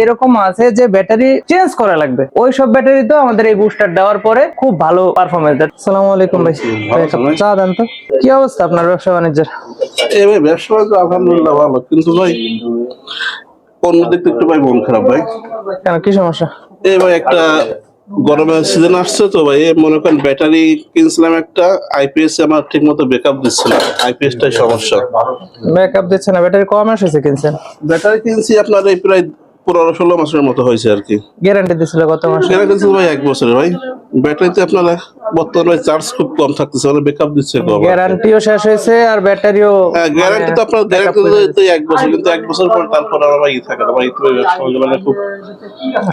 এরকম আছে যে ব্যাটারি চেঞ্জ করা লাগবে। ওই সব ব্যাটারি তো আমাদের এই বুস্টার দেওয়ার পরে খুব ভালো পারফরমেন্স দেয়। আসসালামু আলাইকুম ভাই। চা দেন তো। কি অবস্থা আপনার ব্যবসা বাণিজ্যের? এই ভাই ব্যবসা আলহামদুলিল্লাহ ভালো কিন্তু ভাই অন্য দিক একটু ভাই মন খারাপ ভাই। কেন কি সমস্যা? এই ভাই একটা গরমের সিজন আসছে তো ভাই মনে করেন ব্যাটারি কিনছিলাম একটা আইপিএস আমার ঠিক মতো ব্যাকআপ দিচ্ছে না আইপিএস টাই সমস্যা। ব্যাকআপ দিচ্ছে না ব্যাটারি কম হয়েছে কিনছেন। ব্যাটারি কিনছি আপনার এই প্রায় পনেরো ষোলো মাসের মতো হয়েছে আর কি। গ্যারান্টি দিছিল গত মাসে? সেটা কিনছি ভাই এক বছরের ভাই। ব্যাটারিতে আপনার বর্তমানে চার্জ খুব কম থাকতেছে মানে ব্যাকআপ দিচ্ছে কম গ্যারান্টিও শেষ হয়েছে আর ব্যাটারিও গ্যারান্টি তো আপনার গ্যারান্টি তো এক বছর কিন্তু এক বছর পর তারপর আমার ভাই থাকে না। ভাই তো মানে খুব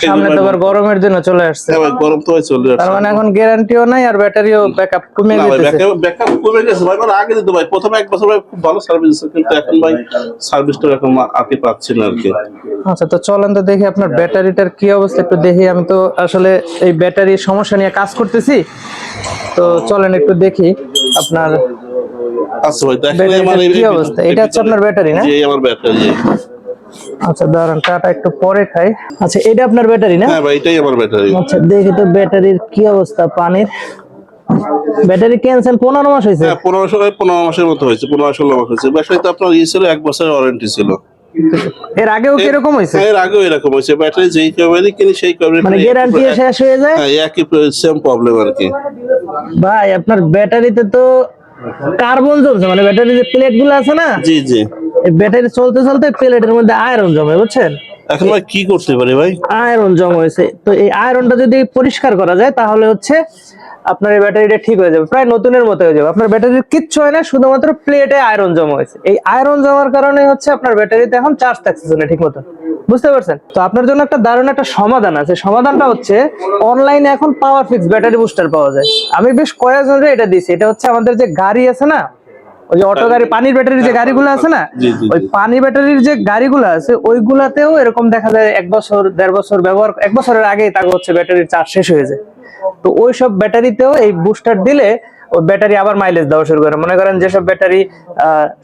সামনে তো আবার গরমের দিন চলে আসছে। হ্যাঁ গরম তো চলে তার মানে এখন গ্যারান্টিও নাই আর ব্যাটারিও ব্যাকআপ কমে ব্যাকআপ ব্যাকআপ কমে গেছে ভাই মানে আগে দিত ভাই। প্রথমে এক বছর ভাই খুব ভালো সার্ভিস কিন্তু এখন ভাই সার্ভিসটা এরকম আর কি পাচ্ছি না আর কি। আচ্ছা তো চলেন তো দেখি আপনার ব্যাটারিটার কি অবস্থা একটু দেখি। আমি তো আসলে এই ব্যাটারির সমস্যা নিয়ে কাজ করতেছি। তো চলেন একটু দেখি আপনার আচ্ছা ভাই দেখেন আমার কি অবস্থা? এটা হচ্ছে আপনার ব্যাটারি না? জি আমার ব্যাটারি। আচ্ছা দাঁড়ান চাটা একটু পরে খাই। আচ্ছা এটা আপনার ব্যাটারি না? হ্যাঁ ভাই এটাই আমার ব্যাটারি। আচ্ছা দেখি তো ব্যাটারির কি অবস্থা পানির। ব্যাটারি ক্যান্সেল পনেরো মাস হয়েছে? হ্যাঁ পনেরো পনেরো মাসের মতো হয়েছে পনেরো ষোলো মাস হয়েছে। ব্যাটারি তো আপনার ইয়ে ছিল এক বছরের ওয়ারেন্টি ছিল। এর আগেও কি এরকম হয়েছে? হ্যাঁ, এর আগেও এরকম হয়েছে ব্যাটারি যেই কোম্পানি কিনি সেই কোম্পানি মানে গ্যারান্টি শেষ হয়ে যায়? হ্যাঁ একই সেম প্রবলেম আর কি। ভাই আপনার ব্যাটারিতে তো কার্বন জমছে মানে ব্যাটারির যে প্লেটগুলো আছে না? জি জি। এই ব্যাটারি চলতে চলতে প্লেটের মধ্যে আয়রন জমে বুঝছেন? এখন ভাই কি করতে পারি ভাই? আয়রন জমা হয়েছে। তো এই আয়রনটা যদি পরিষ্কার করা যায়, তাহলে হচ্ছে আপনার এই ব্যাটারিটা ঠিক হয়ে যাবে, প্রায় নতুনের মতো হয়ে যাবে। আপনার ব্যাটারির কিচ্ছু হয় না, শুধুমাত্র প্লেটে আয়রন জমা হয়েছে। এই আয়রন জমার কারণে হচ্ছে আপনার ব্যাটারিতে এখন চার্জ থাকছে না ঠিক মতো বুঝতে পারছেন? তো আপনার জন্য একটা দারুণ একটা সমাধান আছে। সমাধানটা হচ্ছে অনলাইনে এখন পাওয়ার ফিক্স ব্যাটারি বুস্টার পাওয়া যায়। আমি বেশ কয়েকজনরে এটা দিছি এটা হচ্ছে আমাদের যে গাড়ি আছে না ওই যে অটো গাড়ি পানির ব্যাটারির যে গাড়িগুলো আছে না ওই পানি ব্যাটারির যে গাড়িগুলো আছে ওইগুলাতেও এরকম দেখা যায় এক বছর দেড় বছর ব্যবহার এক বছরের আগেই তাকে হচ্ছে ব্যাটারির চার্জ শেষ হয়ে যায়। তো ওই সব ব্যাটারিতেও এই বুস্টার দিলে ওই ব্যাটারি আবার মাইলেজ দেওয়া শুরু করে। মনে করেন যেসব ব্যাটারি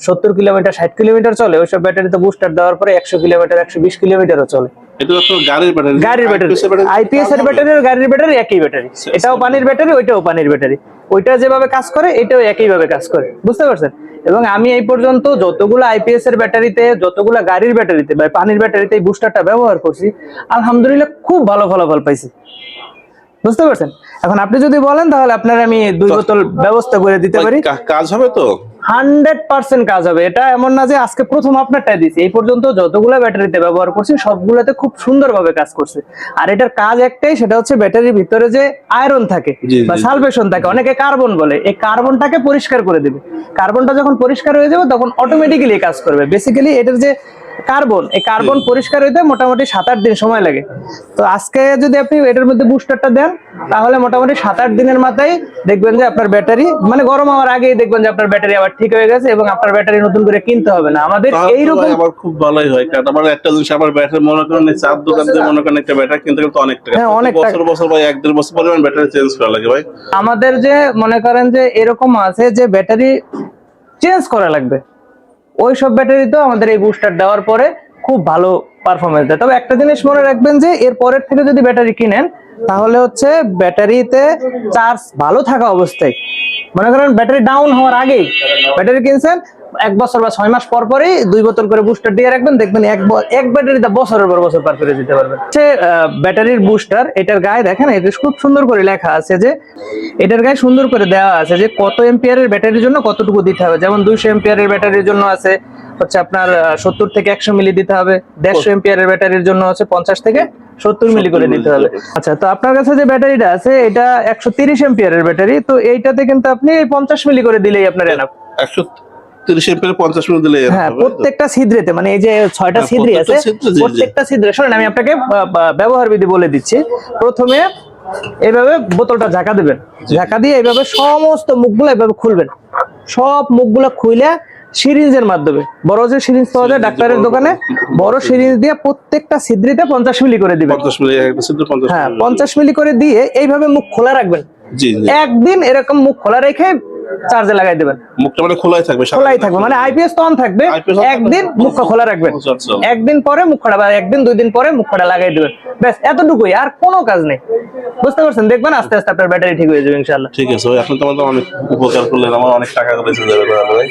সত্তর কিলোমিটার ষাট কিলোমিটার চলে ওইসব ব্যাটারিতে বুস্টার দেওয়ার পরে একশো কিলোমিটার একশো বিশ কিলোমিটারও চলে। এটা তো গাড়ির ব্যাটারি। গাড়ির ব্যাটারি। আইপিএস এর ব্যাটারি। গাড়ির ব্যাটারি একই ব্যাটারি। এটাও পানির ব্যাটারি ওইটাও পানির ব্যাটারি। ওইটা যেভাবে কাজ করে এটাও একইভাবে কাজ করে। বুঝতে পারছেন? এবং আমি এই পর্যন্ত যতগুলো আইপিএস এর ব্যাটারিতে যতগুলো গাড়ির ব্যাটারিতে বা পানির ব্যাটারিতে এই বুস্টারটা ব্যবহার করছি আলহামদুলিল্লাহ খুব ভালো ফলাফল পাইছি। বুঝতে পারছেন? এখন আপনি যদি বলেন তাহলে আপনার আমি দুই বোতল ব্যবস্থা করে দিতে পারি। কাজ হবে তো? হান্ড্রেড পার্সেন্ট কাজ হবে। এটা এমন না যে আজকে প্রথম আপনারটাই দিচ্ছি এই পর্যন্ত যতগুলো ব্যাটারিতে ব্যবহার করছি সবগুলোতে খুব সুন্দরভাবে কাজ করছে। আর এটার কাজ একটাই সেটা হচ্ছে ব্যাটারির ভিতরে যে আয়রন থাকে বা। সালভেশন থাকে অনেকে কার্বন বলে। এই কার্বনটাকে পরিষ্কার করে দেবে। কার্বনটা যখন পরিষ্কার হয়ে যাবে তখন অটোমেটিক্যালি কাজ করবে। বেসিক্যালি এটার যে কার্বন এই কার্বন পরিষ্কার হইতে মোটামুটি সাত আট দিন সময় লাগে। তো আজকে যদি আপনি এটার মধ্যে বুস্টারটা দেন তাহলে মোটামুটি সাত আট দিনের মাথায় দেখবেন যে আপনার ব্যাটারি মানে গরম হওয়ার আগেই দেখবেন যে আপনার ব্যাটারি আবার ঠিক হয়ে গেছে এবং আপনার ব্যাটারি নতুন করে কিনতে হবে না। আমাদের এই রকম আমার খুব ভালোই হয় কারণ আমার একটা জিনিস আমার ব্যাটারি মনে করেন চার দোকান থেকে মনে করেন একটা ব্যাটারি কিনতে গেলে তো অনেক টাকা হ্যাঁ, অনেক বছর বছর ভাই এক দেড় বছর পরিমাণ ব্যাটারি চেঞ্জ করা লাগে ভাই। আমাদের যে মনে করেন যে এরকম আছে যে ব্যাটারি চেঞ্জ করা লাগবে। ওই সব ব্যাটারি তো আমাদের এই বুস্টার দেওয়ার পরে খুব ভালো পারফরমেন্স দেয়। তবে একটা জিনিস মনে রাখবেন যে, এর পরের থেকে যদি ব্যাটারি কিনেন, তাহলে হচ্ছে ব্যাটারিতে চার্জ ভালো থাকা অবস্থায়। মনে করেন ব্যাটারি ডাউন হওয়ার আগেই ব্যাটারি কিনছেন এক বছর বা ছয় মাস পর পরেই দুই বোতল করে বুস্টার দিয়ে রাখবেন। দেখবেন এক এক ব্যাটারিতে বছরের পর বছর পার করে দিতে পারবেন। সে ব্যাটারির বুস্টার এটার গায়ে দেখেন, এটা খুব সুন্দর করে লেখা আছে যে, এটার গায়ে সুন্দর করে দেওয়া আছে যে, কত এম্পিয়ারের ব্যাটারির জন্য কতটুকু দিতে হবে। যেমন দুইশো এম্পিয়ারের ব্যাটারির জন্য আছে, হচ্ছে আপনার সত্তর থেকে একশো মিলি দিতে হবে। দেড়শো এম্পিয়ারের ব্যাটারির জন্য হচ্ছে পঞ্চাশ থেকে সত্তর মিলি করে দিতে হবে। আচ্ছা তো আপনার কাছে যে ব্যাটারিটা আছে, এটা একশো তিরিশ এম্পিয়ারের ব্যাটারি তো এইটাতে কিন্তু আপনি পঞ্চাশ মিলি করে দিলেই আপনার এনাফ একশো তিরিশ এমপি পঞ্চাশ মিনিট দিলে হ্যাঁ প্রত্যেকটা ছিদ্রেতে মানে এই যে ছয়টা হ্যাঁ, ছিদ্রি আছে প্রত্যেকটা ছিদ্রে, শোনেন আমি আপনাকে ব্যবহার বিধি বলে দিচ্ছি। প্রথমে এইভাবে বোতলটা ঝাঁকা দিবেন। ঝাঁকা দিয়ে এইভাবে সমস্ত মুখগুলো এইভাবে খুলবেন। সব মুখগুলো খুলে সিরিঞ্জের মাধ্যমে বড় যে সিরিঞ্জ পাওয়া যায় ডাক্তারের দোকানে বড় সিরিঞ্জ। দিয়ে প্রত্যেকটা ছিদ্রিতে পঞ্চাশ মিলি করে দিবেন। হ্যাঁ পঞ্চাশ মিলি করে দিয়ে এইভাবে মুখ খোলা রাখবেন। জি জি। একদিন এরকম মুখ খোলা রেখে চার্জে লাগাই দেবেন। মুখটা মানে খোলাই থাকবে খোলাই থাকবে মানে আইপিএস তো অন থাকবে। একদিন মুখ- মুখটা খোলা রাখবেন। আচ্ছা, আচ্ছা। একদিন পরে মুখটা বা একদিন দুই দিন পরে মুখটা লাগাই দেবেন। ব্যাস এতটুকুই আর কোনো কাজ নেই। বুঝতে পারছেন? দেখবেন আস্তে আস্তে আপনার ব্যাটারি ঠিক হয়ে যাবে ইনশাআল্লাহ। ঠিক আছে ভাই আপনি তো আমাদের অনেক উপকার করলেন আমার অনেক টাকা বেঁচে যাবে ভাই।